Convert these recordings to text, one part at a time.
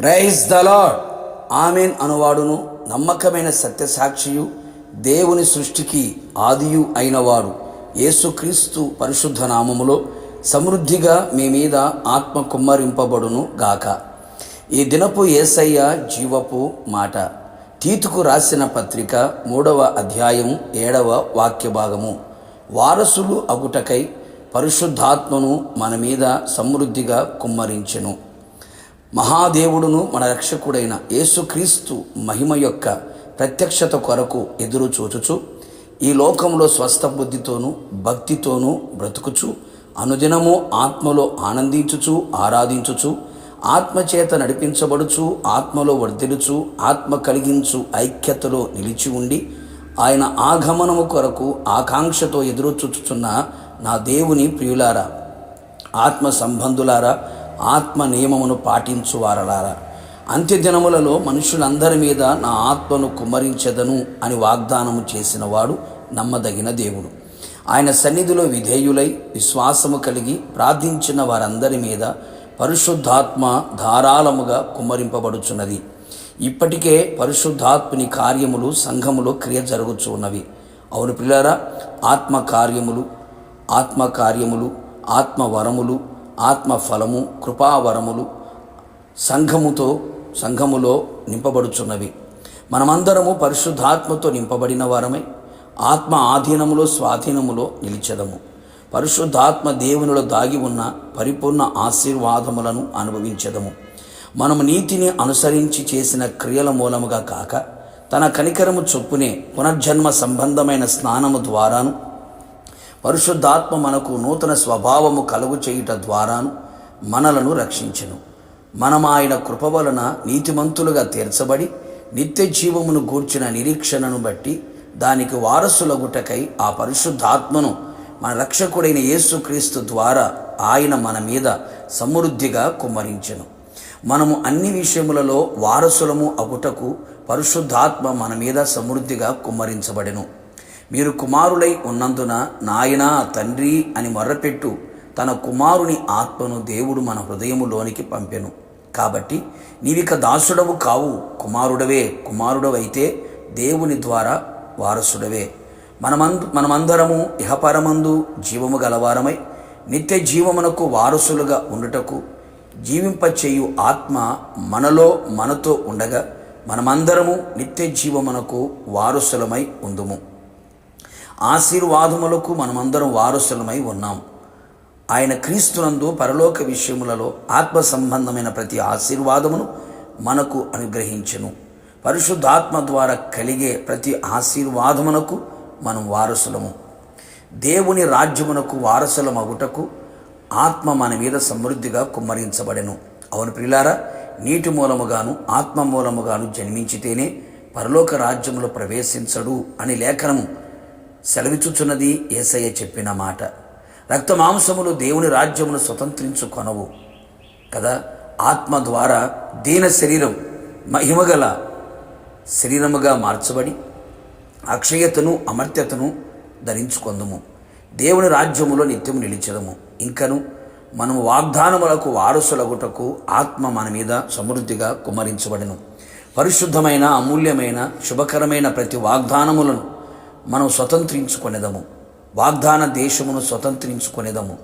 Praise the Lord amen అనువాడును. నమ్మకమైన సత్యసాక్షియు దేవుని సృష్టికి ఆదియు అయినవాడు యేసుక్రీస్తు పరిశుద్ధ నామములో సమృద్ధిగా మీ మీద ఆత్మ కుమ్మరింపబడును గాక. ఈ దినపు ఏసయ్య జీవపు మాట. తీతుకు రాసిన పత్రిక మూడవ అధ్యాయం ఏడవ వాక్య భాగము. వారసులు అగుటకై పరిశుద్ధాత్మను మన మీద సమృద్ధిగా కుమ్మరించెను. మహాదేవుడును మన రక్షకుడైన యేసుక్రీస్తు మహిమ యొక్క ప్రత్యక్షత కొరకు ఎదురు చూచుచు ఈ లోకంలో స్వస్థ బుద్ధితోనూ భక్తితోనూ బ్రతుకుచు అనుదినము ఆత్మలో ఆనందించుచు ఆరాధించుచు ఆత్మచేత నడిపించబడుచు ఆత్మలో వర్ధిలుచు ఆత్మ కలిగించు ఐక్యతలో నిలిచి ఉండి ఆయన ఆగమనము కొరకు ఆకాంక్షతో ఎదురు చూచుచున్న నా దేవుని ప్రియులారా ఆత్మ సంబంధులారా ఆత్మ నియమమును పాటించువారలారా. అంత్యదినములలో మనుషులందరి మీద నా ఆత్మను కుమ్మరించెదను అని వాగ్దానము చేసినవాడు నమ్మదగిన దేవుడు. ఆయన సన్నిధిలో విధేయులై విశ్వాసము కలిగి ప్రార్థించిన వారందరి మీద పరిశుద్ధాత్మ ధారాళముగా కుమ్మరింపబడుచున్నది. ఇప్పటికే పరిశుద్ధాత్మని కార్యములు సంఘములో క్రియ జరుగుచు ఉన్నవి అవును పిల్లరా ఆత్మ కార్యములు ఆత్మ కార్యములు ఆత్మ వరములు ఆత్మ ఫలము కృపావరములు సంఘముతో సంఘములో నింపబడుచున్నవి. మనమందరము పరిశుద్ధాత్మతో నింపబడిన వారమై. ఆత్మ ఆధీనములో స్వాధీనములో నిలిచెదము. పరిశుద్ధాత్మ దేవునిలో దాగి ఉన్న పరిపూర్ణ ఆశీర్వాదములను అనుభవించదము. మనము నీతిని అనుసరించి చేసిన క్రియల మూలముగా కాక తన కనికరము చొప్పునే పునర్జన్మ సంబంధమైన స్నానము ద్వారాను పరిశుద్ధాత్మ మనకు నూతన స్వభావము కలుగు చేయుట ద్వారాను మనలను రక్షించెను. మనం ఆయన కృప వలన నీతిమంతులుగా తీర్చబడి నిత్య జీవమును గూర్చిన నిరీక్షణను బట్టి దానికి వారసులగుటకై ఆ పరిశుద్ధాత్మను మన రక్షకుడైన యేసుక్రీస్తు ద్వారా ఆయన మన మీద సమృద్ధిగా కుమ్మరించెను. మనము అన్ని విషయములలో వారసులము అగుటకు పరిశుద్ధాత్మ మన మీద సమృద్ధిగా కుమ్మరించబడెను. మీరు కుమారులై ఉన్నందున నాయనా తండ్రి అని మొర్రపెట్టు. తన కుమారుని ఆత్మను దేవుడు మన హృదయములోనికి పంపెను. కాబట్టి నీవిక దాసుడవు కావు. కుమారుడవే కుమారుడవైతే దేవుని ద్వారా వారసుడవే. మనమందు మనమందరము ఇహపరమందు జీవము గలవారమై నిత్య జీవమునకు వారసులుగా ఉండుటకు జీవింపచేయు ఆత్మ మనలో మనతో ఉండగా మనమందరము నిత్య జీవమునకు వారసులమై ఉందుము. ఆశీర్వాదములకు మనమందరం వారసులమై ఉన్నాం. ఆయన క్రీస్తునందు పరలోక విషయములలో ఆత్మ సంబంధమైన ప్రతి ఆశీర్వాదమును మనకు అనుగ్రహించను. పరిశుద్ధాత్మ ద్వారా కలిగే ప్రతి ఆశీర్వాదమునకు మనం వారసులము. దేవుని రాజ్యమునకు వారసులమగుటకు ఆత్మ మన మీద సమృద్ధిగా కుమ్మరించబడెను. అవును ప్రిలారా నీటి మూలముగాను ఆత్మ మూలముగాను జన్మించితేనే పరలోక రాజ్యములో ప్రవేశించడు అని లేఖనము సెలవిచ్చుచున్నది ఏసయ్య చెప్పిన మాట. రక్త మాంసములు దేవుని రాజ్యమును స్వతంత్రించుకొనవు కదా? ఆత్మ ద్వారా దీన శరీరం మహిమగల శరీరముగా మార్చబడి అక్షయతను అమర్త్యతను ధరించుకొందుము. దేవుని రాజ్యములో నిత్యము నిలిచెదము. ఇంకను మనము వాగ్దానములకు వారసులగుటకు ఆత్మ మన మీద సమృద్ధిగా కుమరించబడను. పరిశుద్ధమైన అమూల్యమైన శుభకరమైన ప్రతి వాగ్దానములను మనం స్వతంత్రించుకొనేదము. వాగ్దాన దేశమును స్వతంత్రించుకొనేదము.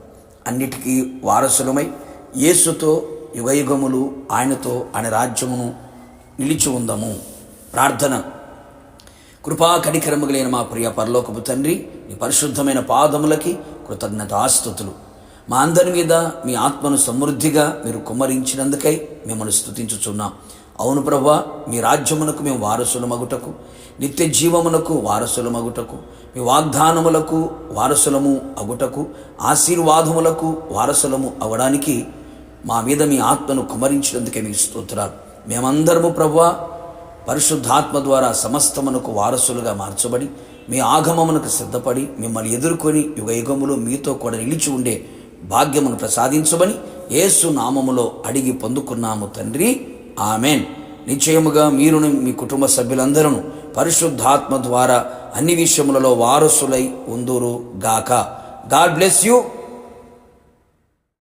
అన్నిటికీ వారసులమై యేసుతో యుగయుగములు ఆయనతో ఆయన రాజ్యమును నిలిచి ఉందము. ప్రార్థన. కృపా కలిగిన మా ప్రియ పరలోకపు తండ్రి మీ పరిశుద్ధమైన పాదములకి కృతజ్ఞతాస్తుతులు. మా అందరి మీద మీ ఆత్మను సమృద్ధిగా మీరు కుమ్మరించినందుకై మిమ్మల్ని స్థుతించుచున్నాం అవును ప్రభా మీ రాజ్యమునకు మేము వారసులమగుటకు నిత్య జీవమునకు వారసులమగుటకు మీ వాగ్దానములకు వారసులము అగుటకు ఆశీర్వాదములకు వారసులము అవడానికి మా మీద మీ ఆత్మను కుమరించినందుకే మీకు స్తోత్రాలు. మేమందరము ప్రభా పరిశుద్ధాత్మ ద్వారా సమస్తమునకు వారసులుగా మార్చబడి మీ ఆగమమునకు సిద్ధపడి మిమ్మల్ని ఎదుర్కొని యుగ యుగములు మీతో కూడా నిలిచి ఉండే భాగ్యమును ప్రసాదించమని ఏసు నామములో అడిగి పొందుకున్నాము తండ్రి. ఆమెన్. నిశ్చయముగా మీరును మీ కుటుంబ సభ్యులందరూ పరిశుద్ధాత్మ ద్వారా అన్ని విషయములలో వారసులై ఉందురు గాక గాడ్ బ్లెస్ యూ.